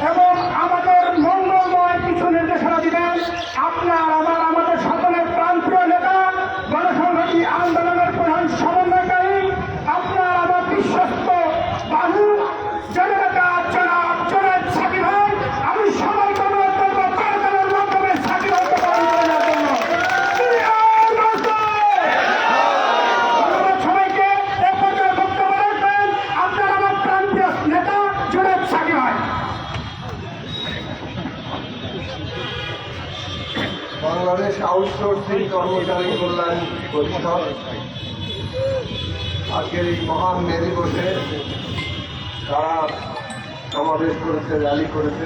এবং আউটসোর্সিং কর্মচারী কল্যাণ পরিষদ আজকের এই মহান মে দিবসে তারা সমাবেশ করেছে, র্যালি করেছে।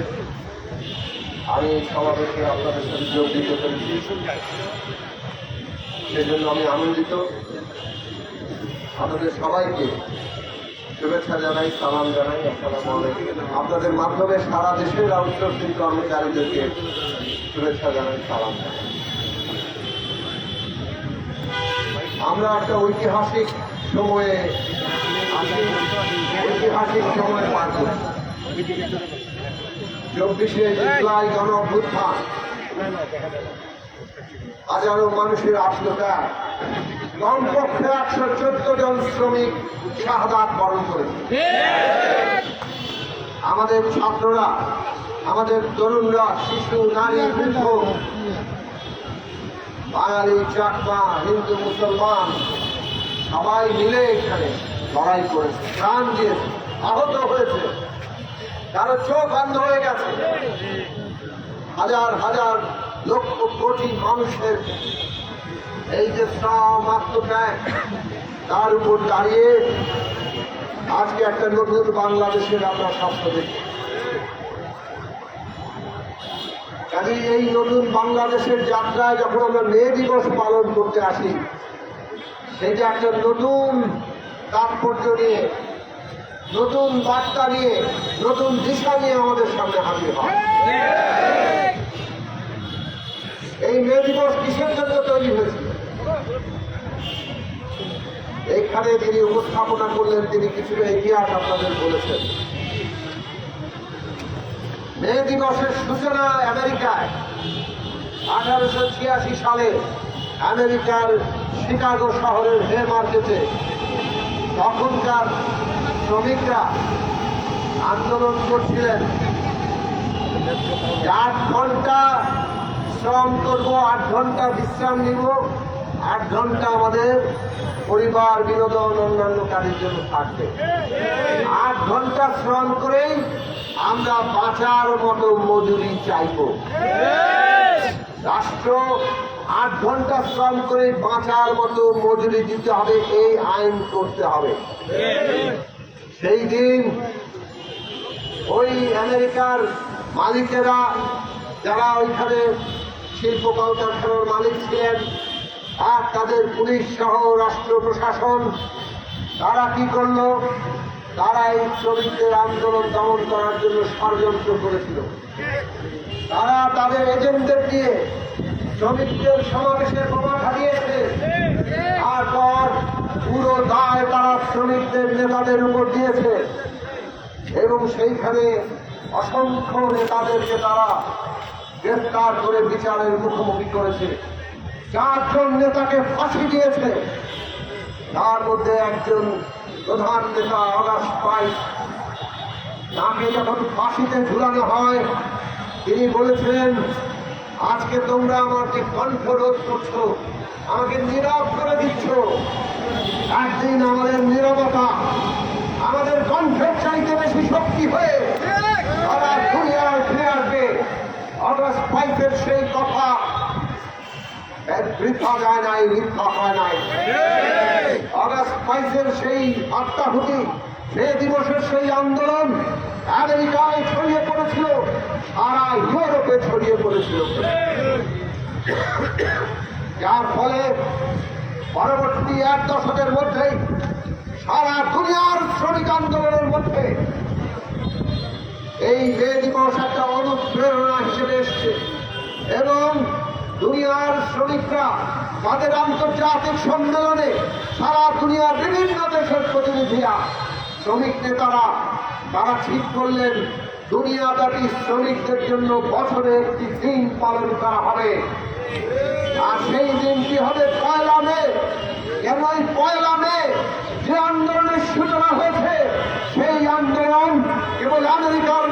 আমি সমাবেশে আপনাদের সাথে যোগ দিতে পেরেছি। সেজন্য আমি আনন্দিত। আপনাদের সবাইকে শুভেচ্ছা জানাই, সালাম জানাই, আসসালামু আপনাদের মাধ্যমে সারা দেশের আউটসোর্সিং কর্মচারীদেরকে শুভেচ্ছা জানাই, সালাম জানাই। আমরা একটা ঐতিহাসিক সময়ে ঐতিহাসিক সময় পার করছি চব্বিশে জুলাই গণ অভ্যুত্থান হাজারো মানুষের আত্মত্যাগ। কমপক্ষে একশো চোদ্দ জন শ্রমিক শাহাদাত বরণ করেছে। আমাদের ছাত্ররা, আমাদের তরুণরা, শিশু, নারী, বৃদ্ধ বাঙালি চাকমা হিন্দু, মুসলমান, সবাই মিলে এখানে লড়াই করেছে, প্রাণ দিয়েছে, আহত হয়েছে। কারও চোখ বন্ধ হয়ে গেছে। হাজার হাজার লক্ষ, কোটি মানুষের এই যে শ্রম, আত্মত্যাগ, তার উপর দাঁড়িয়ে আজকে একটা নতুন বাংলাদেশের আমরা স্বপ্ন দেখি। কাজে এই নতুন বাংলাদেশের যাত্রায় যখন আমরা মে দিবস পালন করতে আসি, সেটা একটা নতুন তাৎপর্য নিয়ে, নতুন বার্তা নিয়ে, নতুন দিশা নিয়ে আমাদের সামনে হাজির হয়। এই মে দিবস কিসের জন্য তৈরি হয়েছিল এইখানে যিনি উপস্থাপনা করলেন, তিনি কিছুটা ইতিহাস আপনাদের বলেছেন। দিবসের সূচনা আমেরিকায়। আঠারোশো ছিয়াশি সালে আমেরিকার শিকাগো শহরের হে মার্কেটে তখনকার শ্রমিকরা আন্দোলন করছিলেন। আট ঘণ্টা শ্রম করব, আট ঘণ্টা বিশ্রাম নিব, আট ঘণ্টা আমাদের পরিবার, বিনোদন, অন্যান্য কাজের জন্য থাকবে। আট ঘণ্টা শ্রম করেই আমরা বাঁচার মতো মজুরি চাইব। রাষ্ট্র আট ঘণ্টা শ্রম করে বাঁচার মতো মজুরি দিতে হবে, এই আইন করতে হবে। সেই দিন ওই আমেরিকার মালিকেরা, যারা ওইখানে শিল্প কলকারখানার মালিক ছিলেন, আর তাদের পুলিশ সহ রাষ্ট্র প্রশাসন, তারা কি করল? তারা এই শ্রমিকদের আন্দোলন দমন করার জন্য ষড়যন্ত্র করেছিল। তারা তাদের এজেন্টদের দিয়ে শ্রমিকদের সমাবেশে বোমা হারিয়েছে। তারপর পুরো দায় তারা শ্রমিকদের, নেতাদের উপর দিয়েছে। এবং সেইখানে অসংখ্য নেতাদেরকে তারা গ্রেফতার করে বিচারের মুখোমুখি করেছে। চারজন নেতাকে ফাঁসি দিয়েছে। তার মধ্যে একজন প্রধান নেতা অগাস্ট পাই। তাকে যখন ফাঁসিতে ঝুলানো হয়, তিনি বলেছিলেন, আজকে তোমরা আমাকে কণ্ঠরোধ করছ, আমাকে নীরব করে দিচ্ছ। একদিন আমাদের নীরবতা আমাদের কণ্ঠের চাইতে বেশি শক্তি হয়ে সারা দুনিয়ায় ফিরে আসবে। অগস্ট ফাইভের সেই কথা বৃথা যায় নাই, মিথ্যা হয় নাই। অগস্ট ফাইভের সেই আত্মাহুতি, মে দিবসের সেই আন্দোলন আমেরিকায় ছড়িয়ে পড়েছিল, সারা ইউরোপে ছড়িয়ে পড়েছিল। যার ফলে পরবর্তী এক দশকের মধ্যেই সারা দুনিয়ার শ্রমিক আন্দোলনের মধ্যে এই মে দিবস একটা অনুপ্রেরণা হিসেবে এসছে। এবং দুনিয়ার শ্রমিকরা তাদের আন্তর্জাতিক সম্মেলনে সারা দুনিয়ার বিভিন্ন দেশের প্রতিনিধিরা, শ্রমিক নেতারা, তারা ঠিক করলেন, দুনিয়াব্যাপী শ্রমিকদের জন্য বছরে একটি দিন পালন করা হবে। আর সেই দিনটি হবে পয়লা মে। কেন এই পয়লা মে? যে আন্দোলনের সূচনা হয়েছে, সেই আন্দোলন কেবল আমেরিকার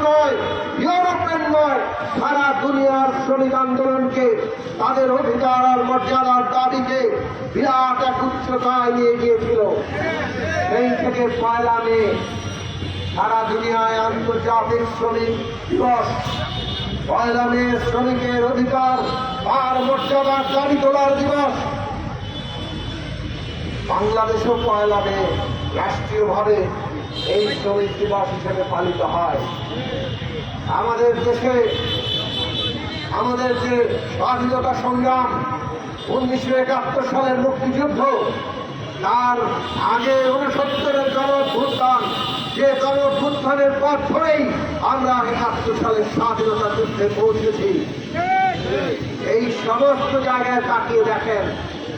নয়, সারা দুনিয়ার শ্রমিক আন্দোলনকে, তাদের অধিকার আর মর্যাদার দাবিকে বিরাট এক উচ্চতায় নিয়ে গিয়েছিল। সেই থেকে পয়লা মে, সারা দুনিয়ায় আন্তর্জাতিক শ্রমিক দিবস। পয়লা মে শ্রমিকের অধিকার আর মর্যাদার দাবি তোলার দিবস। বাংলাদেশও পয়লা মে রাষ্ট্রীয়ভাবে এই শ্রমিক দিবস হিসেবে পালিত হয়। আমাদের দেশে আমাদের যে স্বাধীনতা সংগ্রাম উনিশশো একাত্তর সালের মুক্তিযুদ্ধ, তার আগে উনসত্তরের গণভ্যুত্থান, যে গণভ্যুত্থানের পর ধরেই আমরা একাত্তর সালের স্বাধীনতা যুদ্ধে পৌঁছেছি। এই সমস্ত জায়গায় তাকিয়ে দেখেন,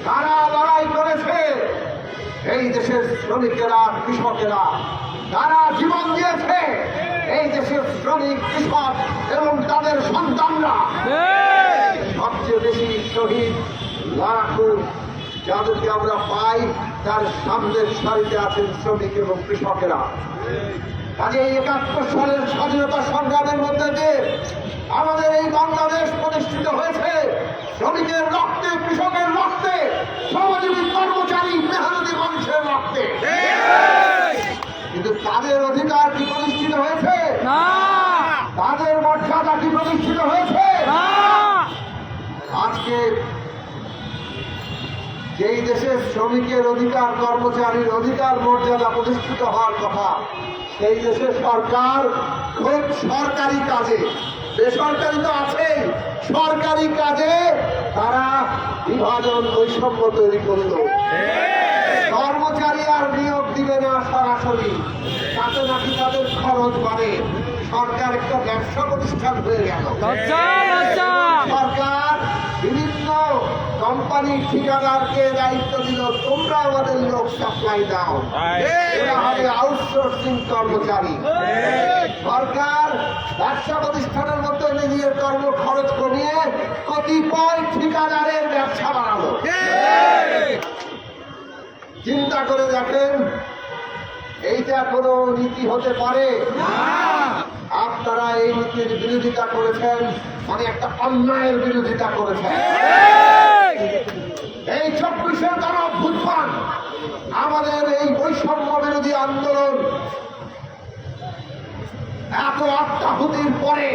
কারা লড়াই করেছে? এই দেশের শ্রমিকেরা, কৃষকেরা তারা জীবন দিয়েছে, এই দেশের শ্রমিক, কৃষক এবং তাদের সন্তানরা সবচেয়ে বেশি শহীদ লাখু যাদেরকে আমরা পাই, তার সামনের সারিতে আছেন শ্রমিক এবং কৃষকেরা। কাজে একাত্তর সালের স্বাধীনতা সংগ্রামের মধ্যে যে আমাদের এই বাংলাদেশ প্রতিষ্ঠিত হয়েছে। শ্রমিকের রক্তে কৃষকের রক্তে শ্রমজীবী কর্মচারী মেহনতি মানুষের রক্তে। কিন্তু তাদের অধিকার কি প্রতিষ্ঠিত হয়েছে? তাদের মর্যাদা কি প্রতিষ্ঠিত হয়েছে? আজকে যেই দেশের শ্রমিকের অধিকার কর্মচারীর অধিকার মর্যাদা প্রতিষ্ঠিত হওয়ার কথা সেই দেশের সরকার খুব সরকারি কাজে বেসরকারি তো আছেই। সরকারি কাজে তারা বিভাজন বৈষম্য তৈরি করল কর্মচারী আর নিয়োগ দিবে না সরাসরি। তাতে নাকি তাদের খরচ বাড়ে। সরকার একটা ব্যবসা প্রতিষ্ঠান হয়ে গেল। সরকার বিভিন্ন কোম্পানির ঠিকাদারকে দায়িত্ব দিল তোমরা আমাদের লোক সাপ্লাই দাও। এরা হবে আউটসোর্সিং কর্মচারী। সরকার ব্যবসা প্রতিষ্ঠানের কর্ম খরচ কমিয়ে কতিপয় ঠিকাদারের ব্যবসা বাড়ালো চিন্তা করে দেখেন, এইটা কোনো নীতি হতে পারে? আপনারা এই নীতির বিরোধিতা করেছেন মানে একটা অন্যায়ের বিরোধিতা করেছেন। এই চব্বিশের গণ অভ্যুত্থান, আমাদের এই বৈষম্য বিরোধী আন্দোলন এত আত্মাহুতির পরে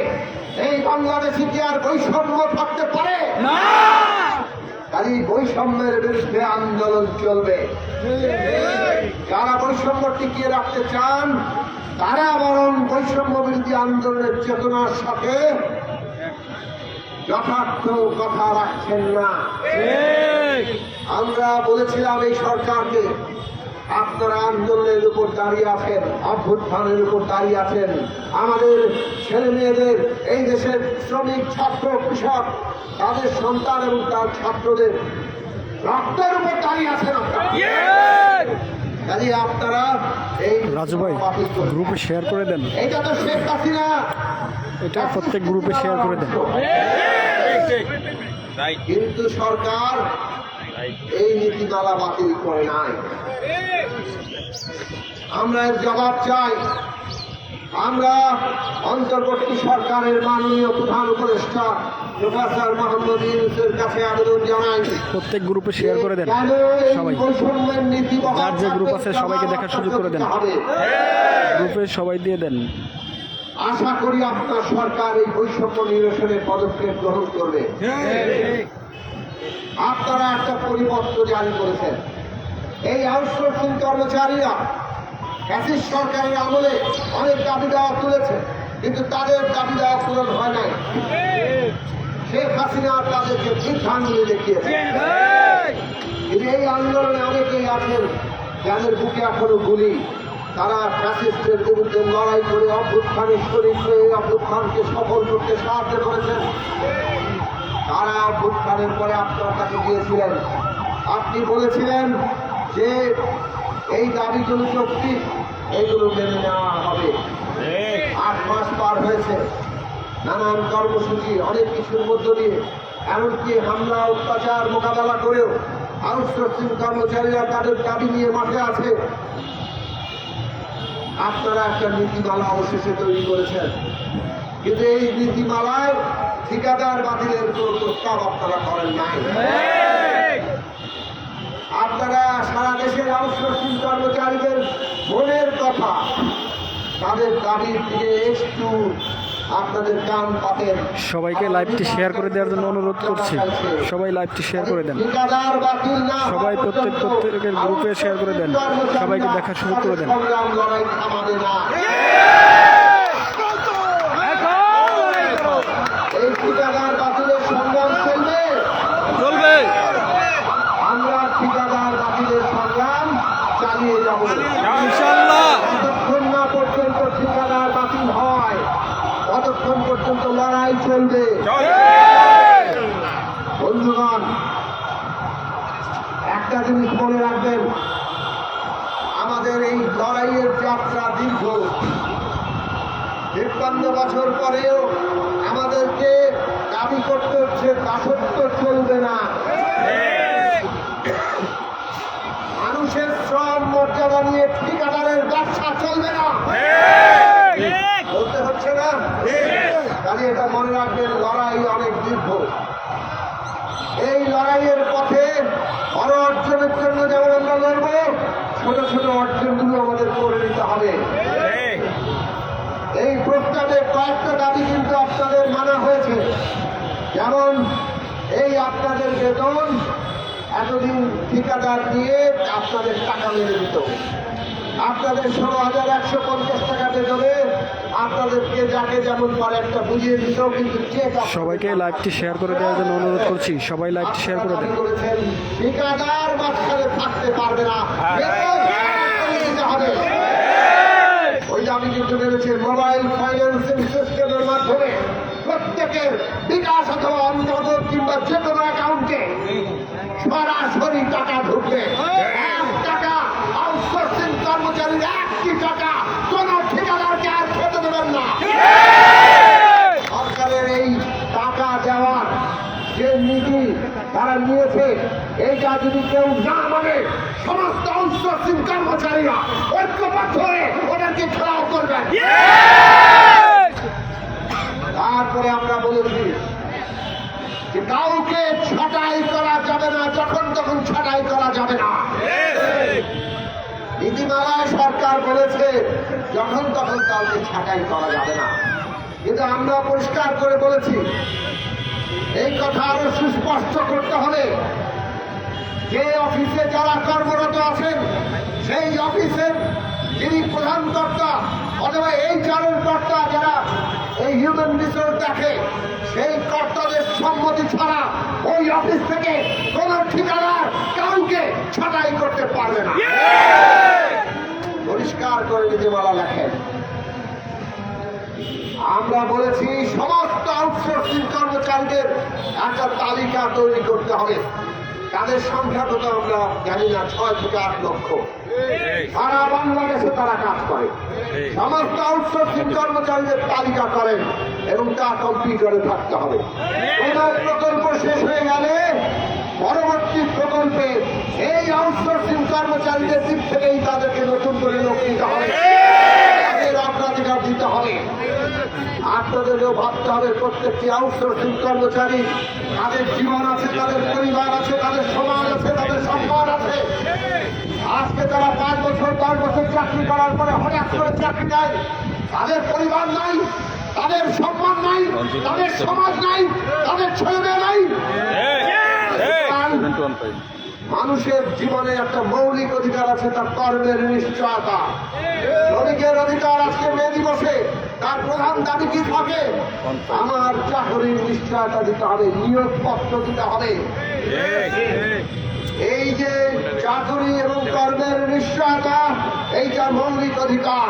এই বাংলাদেশে কি আর বৈষম্য থাকতে পারে? কাজে বৈষম্যের বিরুদ্ধে আন্দোলন চলবে। যারা বৈষম্য টিকিয়ে রাখতে চান তারা বরং বৈষম্য বিরোধী আন্দোলনের চেতনার সাথে যথার্থ কথা রাখছেন না। আমরা বলেছিলাম এই সরকারকে আপনারা আন্দোলনের উপর দাঁড়িয়ে আছেন অভ্যুত্থানের উপর দাঁড়িয়ে আছেন। আমাদের ছেলে মেয়েদের এই দেশের শ্রমিক ছাত্র কৃষক তাদের সন্তান এবং তার ছাত্রদের রক্তের উপর দাঁড়িয়ে আছেন আপনারা। কাজে আপনারা এই রাজু ভাই গ্রুপে শেয়ার করে দেন। এইটা তো শেখ হাসিনা। এটা প্রত্যেক গ্রুপে শেয়ার করে দেন। কিন্তু সরকার এই নীতিমালা বাতিল করে নাই। আমরা এর জবাব চাই। আমরা অন্তর্বর্তী সরকারের মাননীয় প্রধান উপদেষ্টা প্রফেসর মোহাম্মদ ইউনুসের কাছে আবেদন জানাই। প্রত্যেক গ্রুপে শেয়ার করে দেন সবাই। যার যে গ্রুপ আছে সবাইকে দেখার সুযোগ করে দেন। গ্রুপে সবাই দিয়ে দেন। আশা করি আপনার সরকার এই বৈষম্য নিরসনের পদক্ষেপ গ্রহণ করবে। আপনারা একটা পরিপত্র জারি করেছেন। এই আউটসোর্সিং কর্মচারীরা ফ্যাসিস্ট সরকারের আমলে অনেক দাবি দেওয়া তুলেছে, কিন্তু তাদের দাবি দেওয়া পূরণ হয় নাই। শেখ হাসিনা তাদেরকে বৃদ্ধাঙ্গুলি দেখিয়েছে। কিন্তু এই আন্দোলনে অনেকেই আছেন যাদের বুকে এখনও গুলি। তারা ফ্যাসিস্টের বিরুদ্ধে লড়াই করে অভ্যুত্থানে শরীর হয়ে অভ্যুত্থানকে সফল করতে সাহায্য করেছেন। তারা অভ্যুত্থানের পরে আপনার কাছে গিয়েছিলেন। আপনি বলেছিলেন যে এই দাবিগুলো চুক্তি এইগুলো মেনে নেওয়া হবে। আট মাস পার হয়েছে। নানান কর্মসূচি অনেক কিছুর মধ্য দিয়ে। এমনকি হামলা অত্যাচার মোকাবেলা করেও আউটসোর্সিং কর্মচারীরা তাদের দাবি নিয়ে মাঠে আছে। আপনারা একটা নীতিমালা অবশেষে তৈরি করেছেন। কিন্তু এই নীতিমালায় ঠিকাদার বাতিলের কোনো প্রস্তাব আপনারা করেন নাই। আপনারা সারা দেশের আউটসোর্সিং কর্মচারীদের মনের কথা তাদের দাবির দিকে একটু আপনাদের কান পাতেন সবাইকে লাইভটি শেয়ার করে দেওয়ার জন্য অনুরোধ করছি। সবাই লাইভটি শেয়ার করে দেন। সবাই প্রত্যেক প্রত্যেকের গ্রুপে শেয়ার করে দেন। সবাইকে দেখার সুযোগ করে দেন সংগ্রাম লড়াই থামাবে না এই ঠিকাদার বাতিলের সংগ্রাম চলবে চলবে আমরা ঠিকাদার বাতিলের সংগ্রাম চালিয়ে যাব ইনশাল্লাহ যতক্ষণ না পর্যন্ত ঠিকাদার বাতিল হয় ততক্ষণ পর্যন্ত লড়াই চলবে বন্ধুগণ একটা জিনিস মনে রাখবেন আমাদের এই লড়াইয়ের যাত্রা দীর্ঘ তিপ্পান্ন বছর পরেও আমাদেরকে দাবি করতে হচ্ছে দাসত্ব চলবে না মানুষের শ্রম মর্যাদা নিয়ে ঠিকাদারের ব্যবসা চলবে না বলতে হচ্ছে না তাহলে এটা মনে রাখবেন লড়াই অনেক দীর্ঘ এই লড়াইয়ের পথে বড় অর্জনের জন্য যেমন আমরা লড়ব ছোট ছোট অর্জনগুলো আমাদের করে নিতে হবে এই প্রস্তাবে কয়েকটা দাবি কিন্তু আপনাদের মানা হয়েছে যেমন এই আপনাদের বেতন এতদিন ঠিকাদার দিয়ে আপনাদের টাকা মেরে দিত। আপনাদের ষোলো হাজার একশো পঞ্চাশ টাকা বেতনে আপনাদেরকে যাকে যেমন পারে একটা বুঝিয়ে দিত কিন্তু চেক সবাইকে লাইভটি শেয়ার করে দেওয়ার জন্য অনুরোধ করছি। সবাই লাইভটি শেয়ার করে দেন। করেছেন ঠিকাদার মাঝখানে থাকতে পারবে না। বেতন হবে। ওই দাবি কিন্তু নেমেছে মোবাইল ফাইন্যান্সিং সিস্টেমের মাধ্যমে প্রত্যেকের বিকাশ অথবা অন্যদের কিংবা যে কোনো অ্যাকাউন্টে সরাসরি টাকা ঢুকবে। এক টাকা আউটসোর্সিং কর্মচারীর একটি টাকা কোন ঠিকাদারকে আর খেতে দেবেন না। সরকারের এই টাকা দেওয়ার যে নীতি তারা নিয়েছে এইটা যদি কেউ না মানে সমস্ত আউটসোর্সিং কর্মচারীরা ঐক্যবদ্ধ হয়ে ওদেরকে খেলাও করবেন। তারপরে আমরা বলেছি কাউকে ছাঁটাই করা যাবে না, যখন তখন ছাঁটাই করা যাবে না। নীতিমালায় সরকার বলেছে, যখন তখন কাউকে ছাটাই করা যাবে না। কিন্তু আমরা পরিষ্কার করে বলেছি, এই কথা আরও সুস্পষ্ট করতে হবে যে অফিসে যারা কর্মরত আছেন, সেই অফিসের যিনি প্রধান কর্তা অথবা এই চারের কর্তা যারা এই হিউম্যান রিসোর্স দেখে সেই কর্তাদের সম্মতি ছাড়া ওই অফিস থেকে কোন ঠিকাদার কাউকে ছাঁটাই করতে পারবে না। পরিষ্কার করে নীতিমালা লেখেন আমরা বলেছি সমস্ত আউটসোর্সিং কর্মচারীদের একটা তালিকা তৈরি করতে হবে। তাদের সংখ্যা তো আমরা জানি না, ছয় থেকে আট লক্ষ। সারা বাংলাদেশে তারা কাজ করে। সমস্ত আউটসোর্সিং কর্মচারীদের তালিকা করেন এবং তা কম্পিউটারে থাকতে হবে। কোন প্রকল্প শেষ হয়ে গেলে পরবর্তী প্রকল্পে এই আউটসোর্সিং কর্মচারীদের দিক থেকেই তাদেরকে নতুন করে লোক দিতে হবে। তাদের অগ্রাধিকার দিতে হবে। আপনাদেরকেও ভাবতে হবে প্রত্যেকটি আউটসোর্সিং কর্মচারী তাদের জীবন আছে তাদের পরিবার আছে তাদের সমাজ আছে তাদের সম্মান আছে। আজকে তারা পাঁচ বছর দশ বছর চাকরি করার পরে হঠাৎ করে চাকরি নেয় তাদের পরিবার নাই তাদের সম্মান নাই তাদের সমাজ নাই তাদের ছেলে নাই। মানুষের জীবনে একটা মৌলিক অধিকার আছে তার কর্মের নিশ্চয়তা। শ্রমিকের অধিকার আজকে মে দিবসে। তার প্রধান দাবি কি থাকে? আমার চাকরির নিশ্চয়তা দিতে হবে, নিয়োগপত্র দিতে হবে। এই যে চাকরি এবং কর্মের নিশ্চয়তা এইটা মৌলিক অধিকার।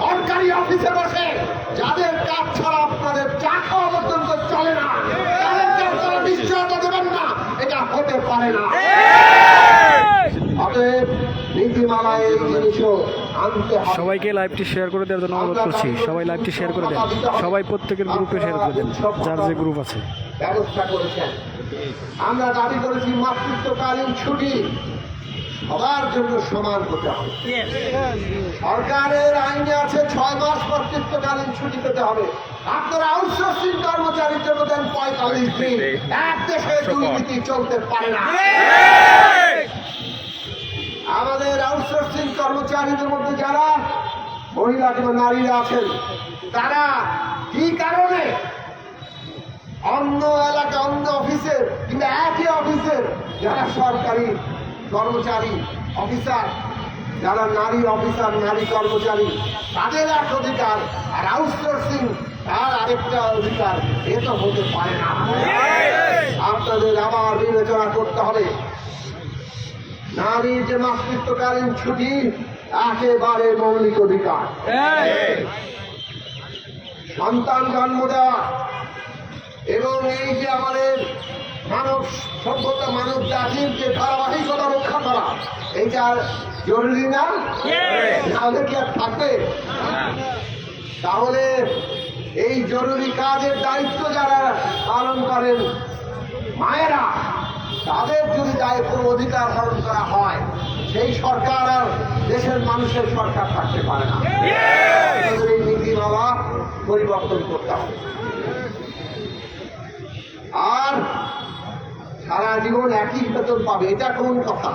সরকারি অফিসে বসে যাদের কাজ ছাড়া আপনাদের চা খাওয়া পর্যন্ত চলে না নিশ্চয়তা দেবেন না, এটা হতে পারে না। অতএব নীতিমালায় এই জিনিসও সবাইকে লাইভটি শেয়ার করে দেওয়ার জন্য অনুরোধ করছি। সবাই লাইভটি শেয়ার করে দেন। সবাই প্রত্যেকের গ্রুপে শেয়ার করে দেন যার যে গ্রুপ আছে। ব্যবস্থা করেছেন। আমরা দাবি করেছি মাতৃত্বকালীন ছুটি সবার জন্য সমান হতে হবে। সরকারের আইনে আছে ছয় মাস কর্তৃত্বকালীন ছুটি পেতে হবে। আপনারা আউটসোর্সিং কর্মচারীর জন্য দেন পঁয়তাল্লিশ দিন। এক দেশে দুর্নীতি চলতে পারে না। আমাদের আউটসোর্সিং কর্মচারীদের মধ্যে যারা মহিলা কিংবা নারীরা আছেন তারা কি কারণে অন্য এলাকা অন্য অফিসের কিংবা একই অফিসের যারা সরকারি কর্মচারী অফিসার যারা নারী অফিসার নারী কর্মচারী তাদের এক অধিকার আর আউটসোর্সিং তার আরেকটা অধিকার এ তো হতে পারে না। আপনাদের আবার বিবেচনা করতে হবে নারীর যে মাতৃত্বকালীন ছুটি, একেবারে মৌলিক অধিকার। সন্তান জন্ম দেওয়া এবং এই যে আমাদের মানব সভ্যতা, মানব জাতির যে ধারাবাহিকতা রক্ষা করা, এইটা জরুরি না? তাহলে কি আর থাকবে? তাহলে এই জরুরি কাজের দায়িত্ব যারা পালন করেন মায়েরা তাদের যদি দায়িত্ব অধিকার হরণ করা হয় সেই সরকার আর দেশের মানুষের সরকার থাকতে পারে না। এই নীতি বাবা পরিবর্তন করতে হবে। আর সারা জীবন একই বেতন পাবে এটা কোন কথা?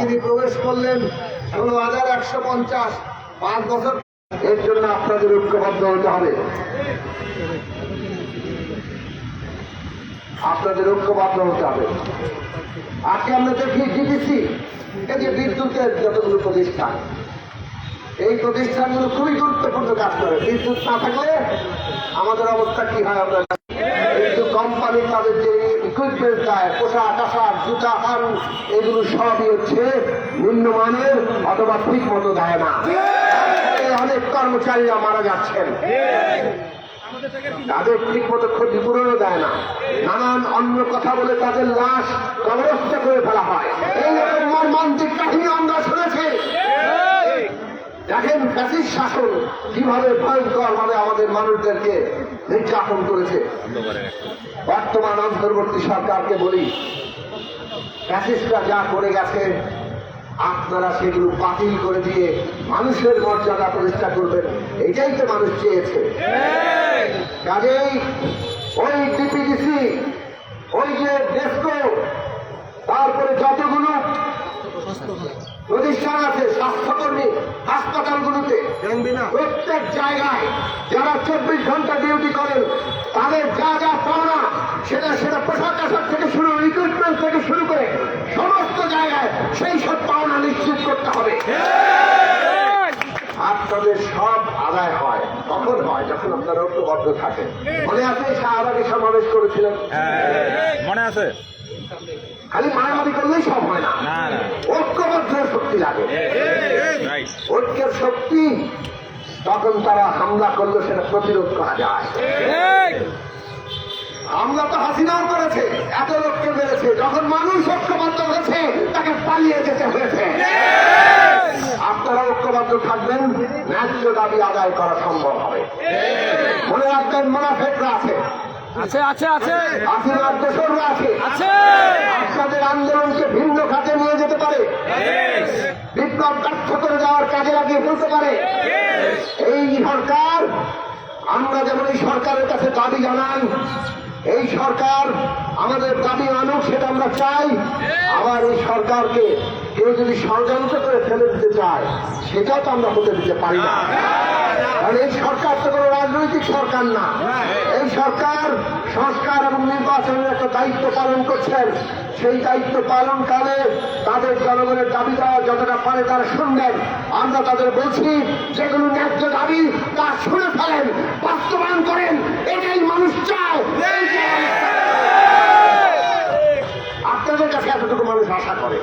তিনি প্রবেশ করলেন ষোলো হাজার একশো পঞ্চাশ পাঁচ বছর এর জন্য আপনাদের ঐক্যবদ্ধ হতে হবে। আপনাদের ঐক্যবদ্ধ হতে হবে। আজকে আমরা দেখি জিটিসি এই যে বিদ্যুতের যতগুলো প্রতিষ্ঠান, এই প্রতিষ্ঠানগুলো খুবই গুরুত্বপূর্ণ কাজ করে। বিদ্যুৎ না থাকলে আমাদের অবস্থা কি হয় আমরা কিন্তু কোম্পানি তাদের যে ইকুইপমেন্ট দেয়, পোশাক, আশাক, জুতা খান এগুলো সবই হচ্ছে নিম্নমানের অথবা ঠিক মতো দেয় না। অনেক কর্মচারীরা মারা যাচ্ছেন। তাদের ঠিক মতো ক্ষতিপূরণও দেয় না। নানান অন্য কথা বলে তাদের লাশ কবরস্থ করে ফেলা হয়। এইরকম মর্মান্তিক কাহিনী আমরা শুনেছি। দেখেন ফ্যাসিস শাসন কীভাবে ভয়ঙ্কর ভাবে আমাদের মানুষদেরকে নির্যাতন করেছে। বর্তমান অন্তর্বর্তী সরকারকে বলি ফ্যাসিস্টরা যা করে গেছে, আপনারা সেগুলো বাতিল করে দিয়ে মানুষের মর্যাদা প্রতিষ্ঠা করবেন। এটাই তো মানুষ চেয়েছে। কাজেই ওই ডিপিডিসি ওই যে ডেস্কো তারপরে যতগুলো প্রতিষ্ঠান আছে স্বাস্থ্যকর্মী হাসপাতালগুলোতে প্রত্যেক জায়গায় যারা চব্বিশ ঘণ্টা ডিউটি করেন তাদের যা যা পাওনা সেটা সেটা পোশাক আশাক থেকে শুরু রিক্রুটমেন্ট থেকে শুরু করে সমস্ত জায়গায় সেই সব পাওনা নিশ্চিত করতে হবে। আপনাদের সব আদায় হয়। কখন হয় যখন আপনারা ঐক্যবদ্ধ থাকেন মনে আছে শাহবাগে সমাবেশ করেছিলেন? মনে আছে। খালি মারামারি করলেই সব হয় না। ঐক্যবদ্ধ শক্তি লাগে। ঐক্যের শক্তি তখন তারা হামলা করলে সেটা প্রতিরোধ করা যায়। হামলা তো হাসিনাও করেছে এত লোককে মেরেছে যখন মানুষ ঐক্যবদ্ধ হয়েছে তাকে পালিয়ে যেতে হয়েছে। আপনারা ঐক্যবদ্ধ থাকবেন ন্যায্য দাবি আদায় করা সম্ভব হবে। মনে রাখবেন মোনাফেকরা আছে। আছে আছে আছে। হাসিনার দোসররা আছে। আছে। আপনাদের আন্দোলনকে ভিন্ন খাতে নিয়ে যেতে পারে। বিপ্লব ব্যর্থ করে যাওয়ার কাজে লাগিয়ে ফেলতে পারে। এই সরকার আমরা যেমন এই সরকারের কাছে দাবি জানান এই সরকার আমাদের দাবি মানুক সেটা আমরা চাই। আবার এই সরকারকে কেউ যদি ষড়যন্ত্র করে ফেলে দিতে চায়, সেটাও তো আমরা হতে দিতে পারি না। কারণ এই সরকার তো কোনো রাজনৈতিক সরকার না। এই সরকার সংস্কার এবং নির্বাচনের একটা দায়িত্ব পালন করছেন। সেই দায়িত্ব পালনকালে তাদের জনগণের দাবি দেওয়া যতটা পারে তারা শুনবেন। আমরা তাদের বলছি, যেগুলো ন্যায্য দাবি, তা শুনে ফেলেন, বাস্তবায়ন করেন। এটাই মানুষ চায়। এতটুকু মানুষ আশা করে।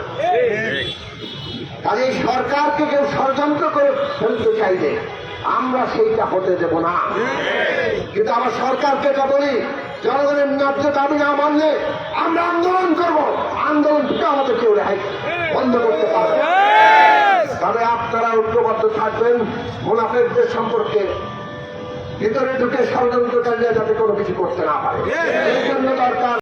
কাজে সরকারকে কেউ ষড়যন্ত্র করে ফেলতে চাইলে আমরা সেইটা হতে দেব না। কিন্তু আমার সরকারকে এটা বলি, জনগণের ন্যায্য দাবি না মানলে আমরা আন্দোলন করব। আন্দোলন থেকে আমাদের কেউ রেহাই বন্ধ করতে পারবে তবে আপনারা ঐক্যবদ্ধ থাকবেন মুনাফেকদের সম্পর্কে ভিতরে ঢুকে ষড়যন্ত্রকারীরা যাতে কোনো কিছু করতে না পারে। এই জন্য দরকার